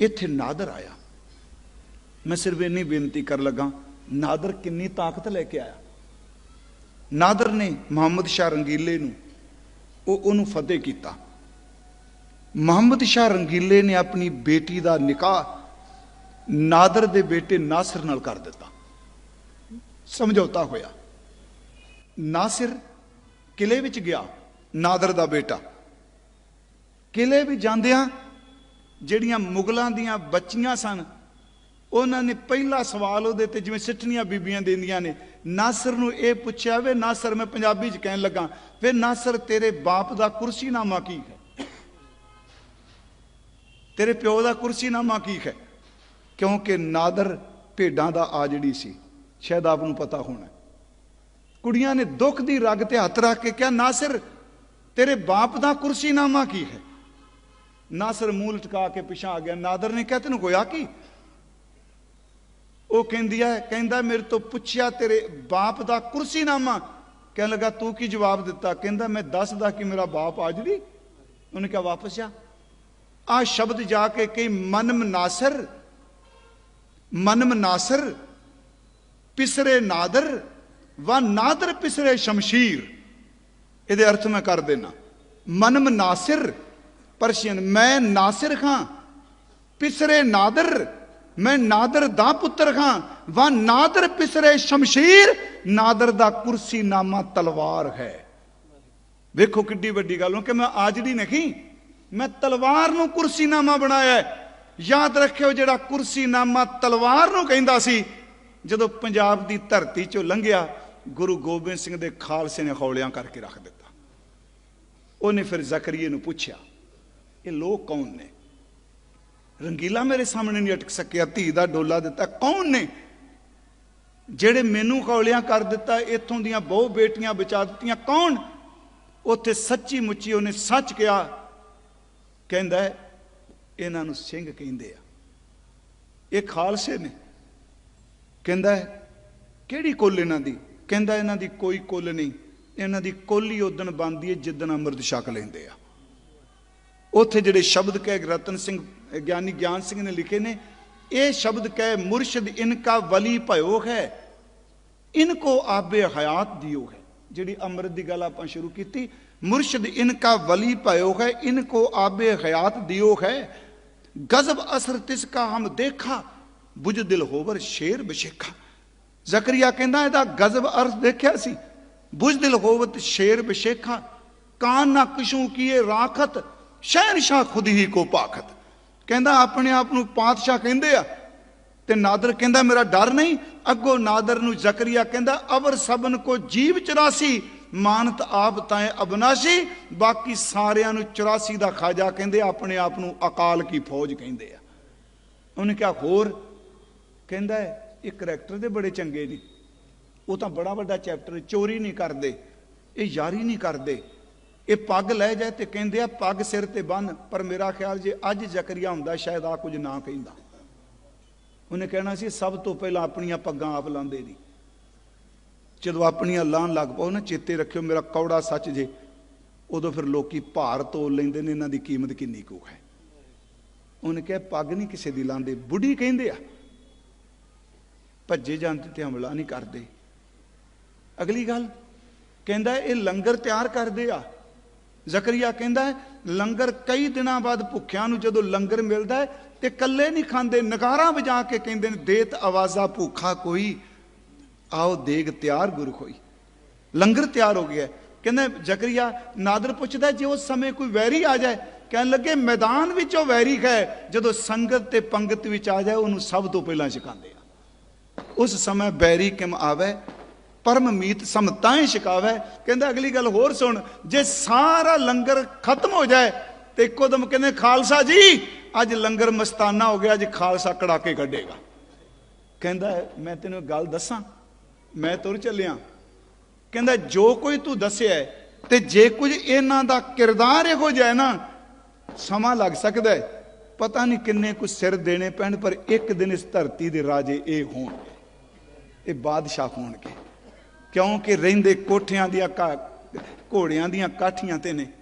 ਇੱਥੇ ਨਾਦਰ ਆਇਆ। ਮੈਂ ਸਿਰਫ ਇੰਨੀ ਬੇਨਤੀ ਕਰ ਲੱਗਾ, ਨਾਦਰ ਕਿੰਨੀ ਤਾਕਤ ਲੈ ਕੇ ਆਇਆ। ਨਾਦਰ ਨੇ ਮੁਹੰਮਦ ਸ਼ਾਹ ਰੰਗੀਲੇ ਨੂੰ, ਉਹ ਉਹਨੂੰ ਫਤਿਹ ਕੀਤਾ। ਮੁਹੰਮਦ ਸ਼ਾਹ ਰੰਗੀਲੇ ਨੇ ਆਪਣੀ ਬੇਟੀ ਦਾ ਨਿਕਾਹ ਨਾਦਰ ਦੇ ਬੇਟੇ ਨਾਸਰ ਨਾਲ ਕਰ ਦਿੱਤਾ। ਸਮਝੌਤਾ ਹੋਇਆ। ਨਾਸਰ ਕਿਲੇ ਵਿੱਚ ਗਿਆ, ਨਾਦਰ ਦਾ ਬੇਟਾ। ਕਿਲੇ ਵੀ ਜਾਂਦਿਆਂ ਜਿਹੜੀਆਂ ਮੁਗਲਾਂ ਦੀਆਂ ਬੱਚੀਆਂ ਸਨ, ਉਹਨਾਂ ਨੇ ਪਹਿਲਾ ਸਵਾਲ ਉਹਦੇ ਤੇ ਜਿਵੇਂ ਸਿੱਠਣੀਆਂ ਬੀਬੀਆਂ ਦਿੰਦੀਆਂ ਨੇ, ਨਾਸਰ ਨੂੰ ਇਹ ਪੁੱਛਿਆ ਵੇ, ਨਾਸਰ, ਮੈਂ ਪੰਜਾਬੀ ਚ ਕਹਿਣ ਲੱਗਾ, ਵੇ ਨਾਸਰ, ਤੇਰੇ ਬਾਪ ਦਾ ਕੁਰਸੀਨਾਮਾ ਕੀ ਹੈ? ਤੇਰੇ ਪਿਓ ਦਾ ਕੁਰਸੀਨਾਮਾ ਕੀ ਹੈ? ਕਿਉਂਕਿ ਨਾਦਰ ਭੇਡਾਂ ਦਾ ਆਜੜੀ ਸੀ, ਸ਼ਾਇਦ ਆਪ ਨੂੰ ਪਤਾ ਹੋਣਾ। ਕੁੜੀਆਂ ਨੇ ਦੁੱਖ ਦੀ ਰਗ ਤੇ ਹੱਥ ਰੱਖ ਕੇ ਕਿਹਾ, ਨਾਸਰ, ਤੇਰੇ ਬਾਪ ਦਾ ਕੁਰਸੀਨਾਮਾ ਕੀ ਹੈ? ਨਾਸਰ ਮੂਲ ਲਟਕਾ ਕੇ ਪਿਛਾ ਆ ਗਿਆ। ਨਾਦਰ ਨੇ ਕਿਹਾ, ਤੈਨੂੰ ਹੋਇਆ ਕੀ? ਉਹ ਕਹਿੰਦੀ ਹੈ ਕਹਿੰਦਾ, ਮੇਰੇ ਤੋਂ ਪੁੱਛਿਆ ਤੇਰੇ ਬਾਪ ਦਾ ਕੁਰਸੀਨਾਮਾ। ਕਹਿਣ ਲੱਗਾ, ਤੂੰ ਕੀ ਜਵਾਬ ਦਿੱਤਾ? ਕਹਿੰਦਾ, ਮੈਂ ਦੱਸਦਾ ਕਿ ਮੇਰਾ ਬਾਪ ਆਜੜੀ ਉਹਨੇ ਕਿਹਾ, ਵਾਪਸ ਜਾ ਆ ਸ਼ਬਦ ਜਾ ਕੇ ਕਈ ਮਨਮ ਨਾਸਰ ਮਨਮ ਨਾਸਰ, ਪਿਸਰੇ ਨਾਦਰ, ਵਾ ਨਾਦਰ ਪਿਸਰੇ ਸ਼ਮਸ਼ੀਰ। ਇਹਦੇ ਅਰਥ ਮੈਂ ਕਰ ਦੇਣਾ। ਮਨਮ ਨਾਸਿਰ ਪਰਸ਼ੀਅਨ, ਮੈਂ ਨਾਸਿਰ ਖਾਂ, ਪਿਸਰੇ ਨਾਦਰ, ਮੈਂ ਨਾਦਰ ਦਾ ਪੁੱਤਰ ਖਾਂ, ਵਾ ਨਾਦਰ ਪਿਸਰੇ ਸ਼ਮਸ਼ੀਰ, ਨਾਦਰ ਦਾ ਕੁਰਸੀ ਨਾਮਾ ਤਲਵਾਰ ਹੈ। ਵੇਖੋ ਕਿੱਡੀ ਵੱਡੀ ਗੱਲ ਉਹ ਕਿ ਮੈਂ ਆਜੜੀ ਨਹੀਂ, ਮੈਂ ਤਲਵਾਰ ਨੂੰ ਕੁਰਸੀ ਨਾਮਾ ਬਣਾਇਆ ਯਾਦ ਰੱਖਿਓ ਜਿਹੜਾ ਕੁਰਸੀ ਨਾਮਾ ਤਲਵਾਰ ਨੂੰ ਕਹਿੰਦਾ ਸੀ, ਜਦੋਂ ਪੰਜਾਬ ਦੀ ਧਰਤੀ ਚੋਂ ਲੰਘਿਆ, ਗੁਰੂ ਗੋਬਿੰਦ ਸਿੰਘ ਦੇ ਖਾਲਸੇ ਨੇ ਹੌਲਿਆਂ ਕਰਕੇ ਰੱਖ ਦਿੱਤਾ। ਉਹਨੇ ਫਿਰ ਜ਼ਕਰੀਏ ਨੂੰ ਪੁੱਛਿਆ ਇਹ ਲੋਕ ਕੌਣ ਨੇ? ਰੰਗੀਲਾ ਮੇਰੇ ਸਾਹਮਣੇ ਨਹੀਂ ਅਟਕ ਸਕਿਆ, ਧੀ ਦਾ ਡੋਲਾ ਦਿੱਤਾ, ਕੌਣ ਨੇ? ਜਿਹੜੇ ਮੈਨੂੰ ਕੌਲਿਆਂ ਕਰ ਦਿੱਤਾ, ਇੱਥੋਂ ਦੀਆਂ ਬਹੁ ਬੇਟੀਆਂ ਬਚਾ ਦਿੱਤੀਆਂ, ਕੌਣ? ਉੱਥੇ ਸੱਚੀ ਮੁੱਚੀ ਉਹਨੇ ਸੱਚ ਕਿਹਾ, ਕਹਿੰਦਾ ਇਹਨਾਂ ਨੂੰ ਸਿੰਘ ਕਹਿੰਦੇ ਆ। ਇਹ ਖਾਲਸੇ ਨੇ। ਕਹਿੰਦਾ ਕਿਹੜੀ ਕੁੱਲ ਇਹਨਾਂ ਦੀ? ਕਹਿੰਦਾ ਇਹਨਾਂ ਦੀ ਕੋਈ ਕੁੱਲ ਨਹੀਂ। ਇਹਨਾਂ ਦੀ ਕੁੱਲ ਹੀ ਉਦਣ ਬਣਦੀ ਹੈ ਜਿੱਦਣ ਅੰਮ੍ਰਿਤ ਛਕ ਲੈਂਦੇ ਆ। ਉੱਥੇ ਜਿਹੜੇ ਸ਼ਬਦ ਕਹਿ ਰਤਨ ਸਿੰਘ ਗਿਆਨੀ ਗਿਆਨ ਸਿੰਘ ਨੇ ਲਿਖੇ ਨੇ, ਇਹ ਸ਼ਬਦ ਕਹਿ ਮੁਰਸ਼ਿਦ ਇਨਕਾ ਵਲੀ ਭਇਓ ਹੈ, ਇਨਕੋ ਆਬੇ ਹਯਾਤ ਦਿਓ ਹੈ। ਜਿਹੜੀ ਅੰਮ੍ਰਿਤ ਦੀ ਗੱਲ ਆਪਾਂ ਸ਼ੁਰੂ ਕੀਤੀ, ਮੁਰਸ਼ਿਦ ਇਨਕਾ ਵਲੀ ਭਇਓ ਹੈ, ਇਨਕੋ ਆਬੇ ਹਯਾਤ ਦਿਓ ਹੈ। ਗਜ਼ਬ ਅਸਰ ਤਿਸਕਾ ਹਮ ਦੇਖਾ, ਬੁਝ ਦਿਲ ਹੋਵਰ ਸ਼ੇਰ ਬਸ਼ੇਖਾ। ਜ਼ਕਰੀਆ ਕਹਿੰਦਾ, ਇਹਦਾ ਗਜ਼ਬ ਅਰਥ ਦੇਖਿਆ ਸੀ, ਬੁਝ ਦਿਲ ਹੋਵਤ ਸ਼ੇਰ ਬਸ਼ੇਖਾ। ਕਾਨ ਨਾ ਕਿਸ਼ੂ ਕੀਏ ਰਾਖਤ ਸ਼ਹਿਨशाह ਖੁਦ ਹੀ ਕੋ ਪਾਖਤ। ਕਹਿੰਦਾ, ਆਪਣੇ ਆਪ ਨੂੰ ਪਾਤਸ਼ਾਹ ਕਹਿੰਦੇ ਆ। ਤੇ ਨਾਦਰ ਕਹਿੰਦਾ, ਮੇਰਾ ਡਰ ਨਹੀਂ। ਅੱਗੋਂ ਨਾਦਰ ਨੂੰ ਜ਼ਕਰੀਆ ਕਹਿੰਦਾ, ਅਵਰ ਸਬਨ ਕੋ ਜੀਵ 84 ਮਾਨਤ ਆਪ ਤਾਏ ਅਬਨਾਸ਼ੀ, ਬਾਕੀ ਸਾਰਿਆਂ ਨੂੰ 84 ਦਾ ਖਾਜਾ ਕਹਿੰਦੇ, ਆਪਣੇ ਆਪ ਨੂੰ ਅਕਾਲ ਕੀ ਫੌਜ ਕਹਿੰਦੇ ਆ। ਉਹਨੇ ਕਿਹਾ, ਹੋਰ? ਕਹਿੰਦਾ ਇਹ ਕਰੈਕਟਰ ਦੇ ਬੜੇ ਚੰਗੇ ਨੇ। ਉਹ ਤਾਂ ਬੜਾ ਵੱਡਾ ਚੈਪਟਰ, ਚੋਰੀ ਨਹੀਂ ਕਰਦੇ। ਇਹ ਯਾਰੀ ਨਹੀਂ ਕਰਦੇ। ਇਹ ਪੱਗ ਲੈ ਜਾਏ ਤੇ ਕਹਿੰਦੇ ਆ, ਪੱਗ ਸਿਰ ਤੇ ਬੰਨ, ਪਰ ਮੇਰਾ ਖਿਆਲ ਜੇ ਅੱਜ ਜ਼ਕਰੀਆ ਹੁੰਦਾ, ਸ਼ਾਇਦ ਆ ਕੁਝ ਨਾ ਕਹਿੰਦਾ। ਉਹਨੇ ਕਹਿਣਾ ਸੀ, ਸਭ ਤੋਂ ਪਹਿਲਾਂ ਆਪਣੀਆਂ ਪੱਗਾਂ ਆਪ ਲਾਉਂਦੇ ਨਹੀਂ ਜਦੋਂ ਆਪਣੀਆਂ ਲਾਣ ਲੱਗ ਪਾਓ ਨਾ, ਚੇਤੇ ਰੱਖਿਓ, ਮੇਰਾ ਕੌੜਾ ਸੱਚ ਜੇ, ਉਦੋਂ ਫਿਰ ਲੋਕੀ ਭਾਰ ਤੋਲ ਲੈਂਦੇ ਨੇ, ਇਹਨਾਂ ਦੀ ਕੀਮਤ ਕਿੰਨੀ ਕੁ ਹੈ। ਉਹਨੇ ਕਿਹਾ, ਪੱਗ ਨਹੀਂ ਕਿਸੇ ਦੀ ਲਾਉਂਦੇ ਬੁੱਢੀ ਕਹਿੰਦੇ ਆ। ਭੱਜੇ ਜਾਂਦੇ ਤੇ ਹਮਲਾ ਨਹੀਂ ਕਰਦੇ। ਅਗਲੀ ਗੱਲ, ਕਹਿੰਦਾ, ਇਹ ਲੰਗਰ ਤਿਆਰ ਕਰਦੇ ਆ। ਜ਼ਕਰੀਆ ਕਹਿੰਦਾ ਲੰਗਰ ਕਈ ਦਿਨਾਂ ਬਾਅਦ ਭੁੱਖਿਆਂ ਨੂੰ ਜਦੋਂ ਲੰਗਰ ਮਿਲਦਾ ਹੈ, ਤੇ ਕੱਲੇ ਨਹੀਂ ਖਾਂਦੇ, ਨਗਾਰਾਂ ਵਜਾ ਕੇ ਕਹਿੰਦੇ ਨੇ, ਦੇਤ ਆਵਾਜ਼ਾ, ਭੁੱਖਾ ਕੋਈ, ਆਓ ਦੇਗ ਤਿਆਰ ਗੁਰ ਹੋਈ ਲੰਗਰ ਤਿਆਰ ਹੋ ਗਿਆ ਕਹਿੰਦੇ ਜ਼ਕਰੀਆ, ਨਾਦਰ ਪੁੱਛਦਾ ਜੇ ਉਸ ਸਮੇਂ ਕੋਈ ਵੈਰੀ ਆ ਜਾਏ, ਕਹਿਣ ਲੱਗੇ, ਮੈਦਾਨ ਵਿੱਚ ਉਹ ਵੈਰੀ ਹੈ, ਜਦੋਂ ਸੰਗਤ ਤੇ ਪੰਗਤ ਵਿੱਚ ਆ ਜਾਏ, ਉਹਨੂੰ ਸਭ ਤੋਂ ਪਹਿਲਾਂ ਛਕਾਉਂਦੇ ਆ। ਉਸ ਸਮੇਂ ਬੈਰੀ ਕਿਮ ਆਵੇ? ਪਰਮ ਮੀਤ ਸਮਤਾਏ ਛਕਾਵੇ। ਕਹਿੰਦਾ ਅਗਲੀ ਗੱਲ ਹੋਰ ਸੁਣ ਜੇ ਸਾਰਾ ਲੰਗਰ ਖਤਮ ਹੋ ਜਾਏ ਤੇ ਇੱਕੋ ਦਮ ਕਹਿੰਦੇ ਖਾਲਸਾ ਜੀ ਅੱਜ ਲੰਗਰ ਮਸਤਾਨਾ ਹੋ ਗਿਆ ਅੱਜ ਖਾਲਸਾ ਕੜਾਕੇ ਕੱਢੇਗਾ। ਕਹਿੰਦਾ ਮੈਂ ਤੈਨੂੰ ਗੱਲ ਦੱਸਾਂ ਮੈਂ ਤੁਰ ਚੱਲਿਆ। ਕਹਿੰਦਾ ਜੋ ਕੋਈ ਤੂੰ ਦੱਸਿਆ ਹੈ, ਤੇ ਜੇ ਕੁਝ ਇਹਨਾਂ ਦਾ ਕਿਰਦਾਰ ਇਹੋ ਜਿਹਾ ਨਾ ਸਮਾਂ ਲੱਗ ਸਕਦਾ ਹੈ। ਪਤਾ ਨਹੀਂ ਕਿੰਨੇ ਕੁ ਸਿਰ ਦੇਣੇ ਪੈਣ ਪਰ ਇੱਕ ਦਿਨ ਇਸ ਧਰਤੀ ਦੇ ਰਾਜੇ ਇਹ ਹੋਣਗੇ। ਇਹ ਬਾਦਸ਼ਾਹ ਹੋਣਗੇ। ਕਿਉਂਕਿ ਰਹਿੰਦੇ ਕੋਠਿਆਂ ਦੀਆਂ ਕਾ- ਘੋੜਿਆਂ ਦੀਆਂ ਕਾਠੀਆਂ ਤੇ ਨੇ,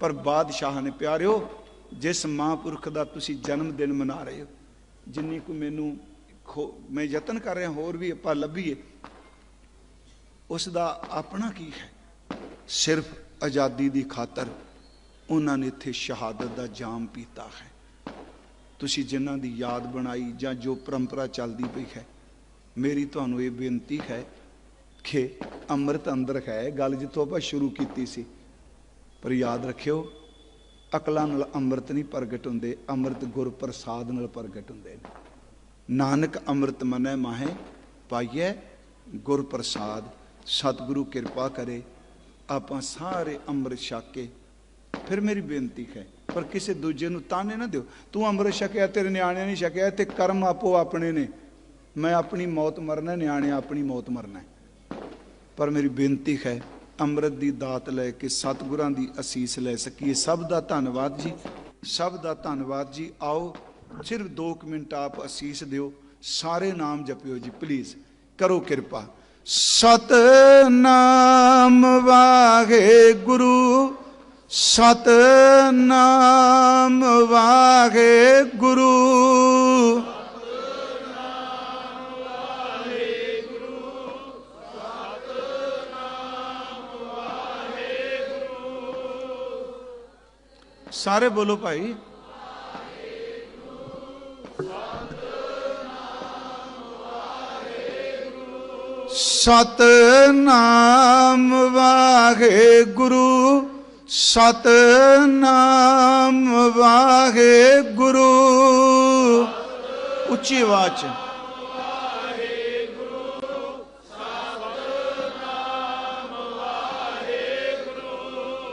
ਪਰ ਬਾਦਸ਼ਾਹ ਨੇ ਪਿਆਰਿਓ, ਜਿਸ ਮਹਾਂਪੁਰਖ ਦਾ ਤੁਸੀਂ ਜਨਮ ਦਿਨ ਮਨਾ ਰਹੇ ਹੋ, ਜਿੰਨੀ ਕੁ ਮੈਨੂੰ ਖੋ- ਮੈਂ ਯਤਨ ਕਰ ਰਿਹਾ, ਹੋਰ ਵੀ ਆਪਾਂ ਲੱਭੀਏ, ਉਸ ਦਾ ਆਪਣਾ ਕੀ ਹੈ? ਸਿਰਫ ਆਜ਼ਾਦੀ ਦੀ ਖਾਤਰ ਉਹਨਾਂ ਨੇ ਇੱਥੇ ਸ਼ਹਾਦਤ ਦਾ ਜਾਮ ਪੀਤਾ ਹੈ। ਤੁਸੀਂ ਜਿਨ੍ਹਾਂ ਦੀ ਯਾਦ ਬਣਾਈ ਜਾਂ ਜੋ ਪਰੰਪਰਾ ਚੱਲਦੀ ਪਈ ਹੈ, ਮੇਰੀ ਤੁਹਾਨੂੰ ਇਹ ਬੇਨਤੀ ਹੈ ਕਿ ਅੰਮ੍ਰਿਤ ਅੰਦਰ ਹੈ, ਗੱਲ ਜਿੱਥੋਂ ਆਪਾਂ ਸ਼ੁਰੂ ਕੀਤੀ ਸੀ। ਪਰ ਯਾਦ ਰੱਖਿਓ, ਅਕਲਾਂ ਨਾਲ ਅੰਮ੍ਰਿਤ ਨਹੀਂ ਪ੍ਰਗਟ ਹੁੰਦੇ, ਅੰਮ੍ਰਿਤ ਗੁਰ ਪ੍ਰਸਾਦ ਨਾਲ ਪ੍ਰਗਟ ਹੁੰਦੇ ਨੇ। ਨਾਨਕ ਅੰਮ੍ਰਿਤ ਮਨੈ ਮਾਹੇ, ਪਾਈਐ ਗੁਰ ਪ੍ਰਸਾਦ ਸਤਿਗੁਰੂ ਕਿਰਪਾ ਕਰੇ, ਆਪਾਂ ਸਾਰੇ ਅੰਮ੍ਰਿਤ ਛਕ ਫਿਰ ਮੇਰੀ ਬੇਨਤੀ ਹੈ, ਪਰ ਕਿਸੇ ਦੂਜੇ ਨੂੰ ਤਾਨੇ ਨਾ ਦਿਓ। ਤੂੰ ਅੰਮ੍ਰਿਤ ਛਕਿਆ, ਤੇਰੇ ਨਿਆਣਿਆਂ ਨਹੀਂ ਛਕਿਆ, ਤੇ ਕਰਮ ਆਪੋ ਆਪਣੇ ਨੇ। ਮੈਂ ਆਪਣੀ ਮੌਤ ਮਰਨਾ ਨਿਆਣੇ ਆਪਣੀ ਮੌਤ ਮਰਨਾ। ਪਰ ਮੇਰੀ ਬੇਨਤੀ ਹੈ, ਅੰਮ੍ਰਿਤ ਦੀ ਦਾਤ ਲੈ ਕੇ ਸਤਿਗੁਰਾਂ ਦੀ ਅਸੀਸ ਲੈ ਸਕੀਏ। ਸਭ ਦਾ ਧੰਨਵਾਦ ਜੀ। ਸਭ ਦਾ ਧੰਨਵਾਦ ਜੀ। ਆਓ, ਸਿਰਫ 2 ਮਿੰਟ ਆਪ ਅਸੀਸ ਦਿਓ। ਸਾਰੇ ਨਾਮ ਜਪਿਓ ਜੀ ਪਲੀਜ਼ ਕਰੋ ਕਿਰਪਾ। ਸਤਿ ਨਾਮ ਵਾਗੇ ਗੁਰੂ ਸਤਨਾਮ ਨਾਮ ਵਾਗੇ ਗੁਰੂ ਸਾਰੇ ਬੋਲੋ ਭਾਈ। ਸਤ ਨਾਮ ਵਾਹੇ ਗੁਰੂ ਸਤ ਨਾਮ ਵਾਹੇ ਗੁਰੂ ਉੱਚੀ ਆਵਾਜ਼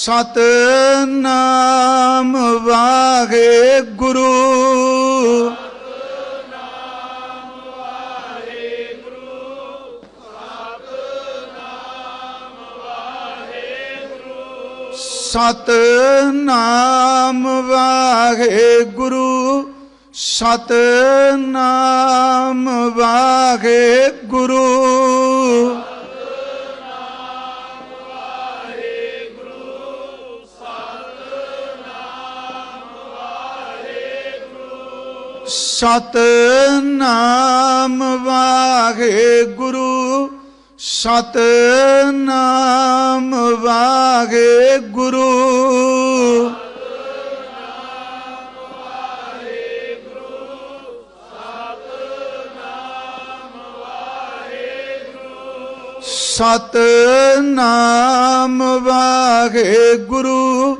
ਸਤਨਾਮ ਵਾਗੇ ਗੁਰੂ ਸਤ ਨਾਮ ਵਾਗੇ ਗੁਰੂ ਸਤ ਨਾਮ ਵਾਗੇ ਗੁਰੂ ਸਤ ਨਾਮ ਵਾਹਿਗੁਰੂ ਸਤ ਨਾਮ ਵਾਹਿਗੁਰੂ। ਸਤ ਨਾਮ ਵਾਹਿਗੁਰੂ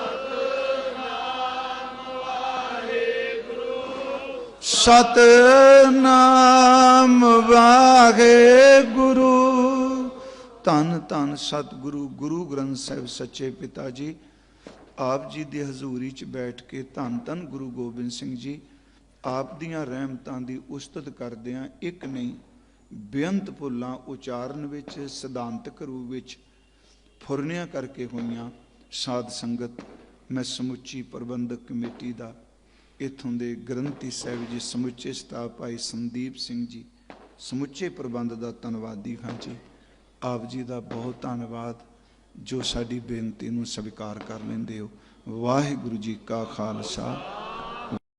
ਸਤਨਾਮ ਵਾਹਿਗੁਰੂ। ਸਤਨਾਮ ਵਾਹਿਗੁਰੂ ਧੰਨ ਧੰਨ ਸਤਿਗੁਰੂ, ਗੁਰੂ ਗ੍ਰੰਥ ਸਾਹਿਬ ਸੱਚੇ ਪਿਤਾ ਜੀ। ਆਪ ਜੀ ਦੀ ਹਜ਼ੂਰੀ 'ਚ ਬੈਠ ਕੇ ਧੰਨ ਧੰਨ ਗੁਰੂ ਗੋਬਿੰਦ ਸਿੰਘ ਜੀ। ਆਪ ਦੀਆਂ ਰਹਿਮਤਾਂ ਦੀ ਉਸਤਤ ਕਰਦਿਆਂ ਇੱਕ ਨਹੀਂ, ਬੇਅੰਤ ਭੁੱਲਾਂ ਉਚਾਰਨ ਵਿੱਚ, ਸਿਧਾਂਤਕ ਰੂਪ ਵਿੱਚ ਫੁਰਨਿਆਂ ਕਰਕੇ ਹੋਈਆਂ ਸਾਧ ਸੰਗਤ, ਮੈਂ ਸਮੁੱਚੀ ਪ੍ਰਬੰਧਕ ਕਮੇਟੀ ਦਾ ਇਥੋਂ ਦੇ ਗ੍ਰੰਥੀ ਸਾਹਿਬ ਜੀ, ਸਮੁੱਚੇ ਸਟਾਫ ਭਾਈ ਸੰਦੀਪ ਸਿੰਘ ਜੀ, ਸਮੁੱਚੇ ਪ੍ਰਬੰਧ ਦਾ ਧੰਨਵਾਦੀ ਹਾਂ ਜੀ। ਆਪ ਜੀ ਦਾ ਬਹੁਤ ਧੰਨਵਾਦ, ਜੋ ਸਾਡੀ ਬੇਨਤੀ ਨੂੰ ਸਵੀਕਾਰ ਕਰ ਲੈਂਦੇ ਹੋ। ਵਾਹਿਗੁਰੂ ਜੀ ਕਾ ਖਾਲਸਾ।